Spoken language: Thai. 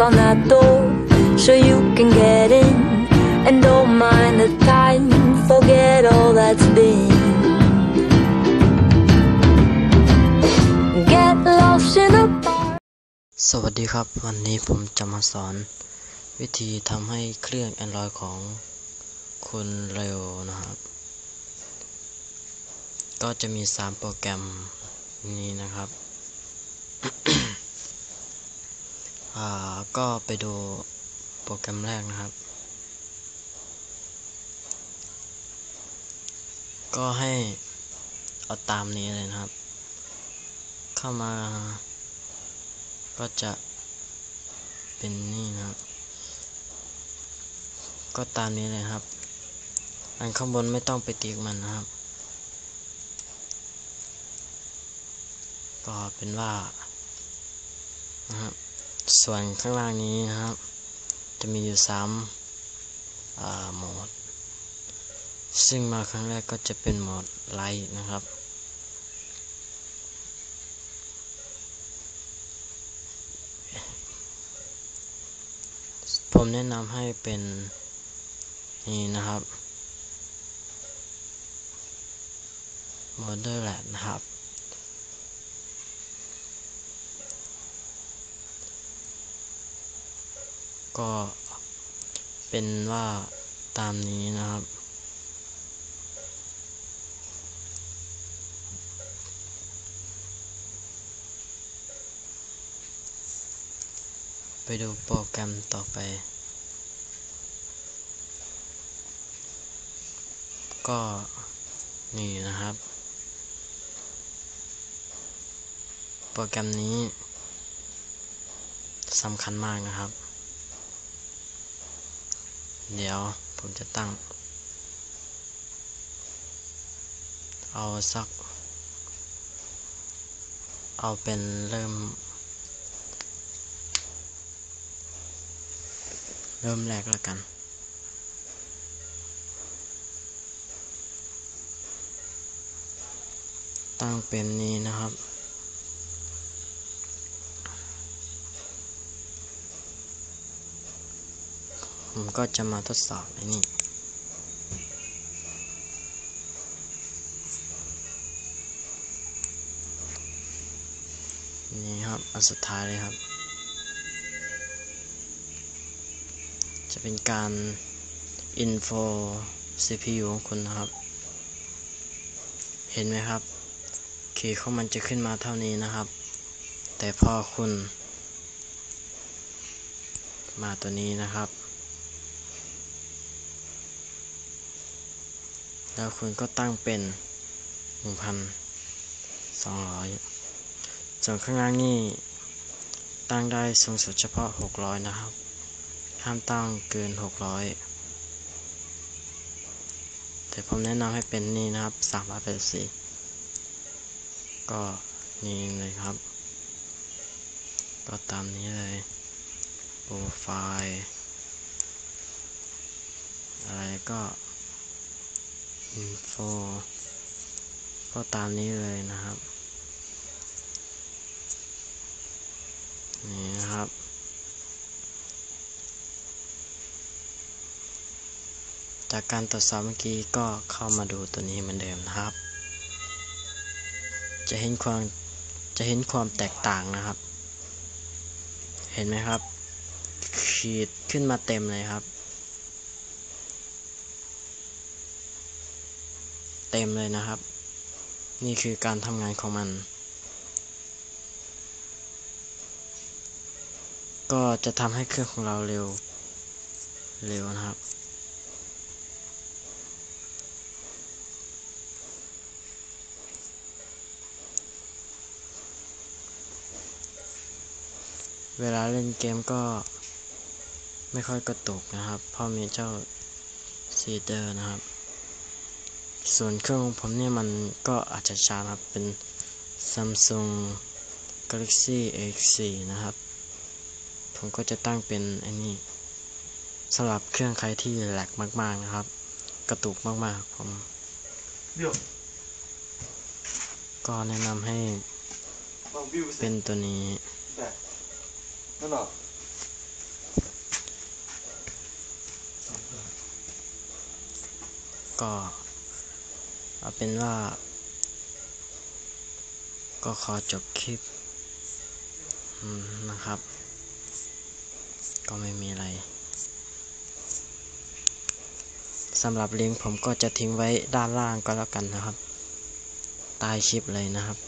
on that door so you can get in and don't mind the time. Forget all that's been. Get lost in a bar. สวัสดีครับ วันนี้ผมจะมาสอน วิธีทำให้เครื่อง Android ของคุณเร็วนะครับ ก็จะมี 3 โปรแกรมนี้นะครับ อ่าก็ไปดูโปรแกรมแรกนะครับ ก็ให้เอาตามนี้เลยนะครับ เข้ามา ก็จะเป็นนี่นะครับ ก็ตามนี้เลยครับ อันข้างบนไม่ต้องไปติ๊กมันนะครับ ก็เป็นว่านะครับ ส่วนข้างล่างนี้นะครับ จะมีอยู่สามโหมด ซึ่งมาครั้งแรกก็จะเป็นโหมดไลท์นะครับ ผมแนะนำให้เป็นนี่นะครับ Moderate นะครับ ก็เป็นว่าตามนี้นะครับ ไปดูโปรแกรมต่อไป ก็นี่นะครับ โปรแกรมนี้สำคัญมากนะครับ เดี๋ยวผมจะตั้ง เอาสัก เอาเป็นเริ่ม เริ่มแรกแล้วกันตั้งเป็นนี้นะครับ ผมก็จะมาทดสอบในนี่นี่ครับอันสุดท้ายเลยครับ จะเป็นการ info CPU ของคุณนะครับ เห็นไหมครับคีย์ของมันจะขึ้นมาเท่านี้นะครับ แต่พอคุณ มาตัวนี้นะครับ แล้วคุณก็ตั้งเป็น 1,200 ส่วนข้างล่างนี่ตั้งได้สูงสุดเฉพาะ 600 นะครับ ห้ามตั้งเกิน 600 แต่ผมแนะนำให้เป็นนี่นะครับ 384 ก็นี่เลยครับ ก็ตามนี้เลย โปรไฟล์ อะไรก็ อินโฟก็ตามนี้เลยนะครับ นี่นะครับ จากการตรวจสอบเมื่อกี้ก็เข้ามาดูตัวนี้เหมือนเดิมนะครับ จะเห็นความจะเห็นความแตกต่างนะครับ เห็นไหมครับ ขีดขึ้นมาเต็มเลยครับ เต็มเลยนะครับ นี่คือการทำงานของมัน ก็จะทำให้เครื่องของเราเร็ว เร็วนะครับ เวลาเล่นเกมก็ไม่ค่อยกระตุกนะครับ เพราะมีเจ้าซีเดอร์นะครับ ส่วนเครื่องของผมเนี่ยมันก็อาจจะช้าครับ เป็น Samsung Galaxy X4 นะครับ ผมก็จะตั้งเป็นอันนี้สำหรับเครื่องใครที่แหลกมาก ๆนะครับ กระตุกมากๆผมก็แนะนำให้เป็นตัวนี้ก็ เอาเป็นว่า ก็ขอจบคลิปนะครับ ก็ไม่มีอะไรสำหรับลิงก์ผมก็จะทิ้งไว้ด้านล่างก็แล้วกันนะครับ ใต้คลิปเลยนะครับ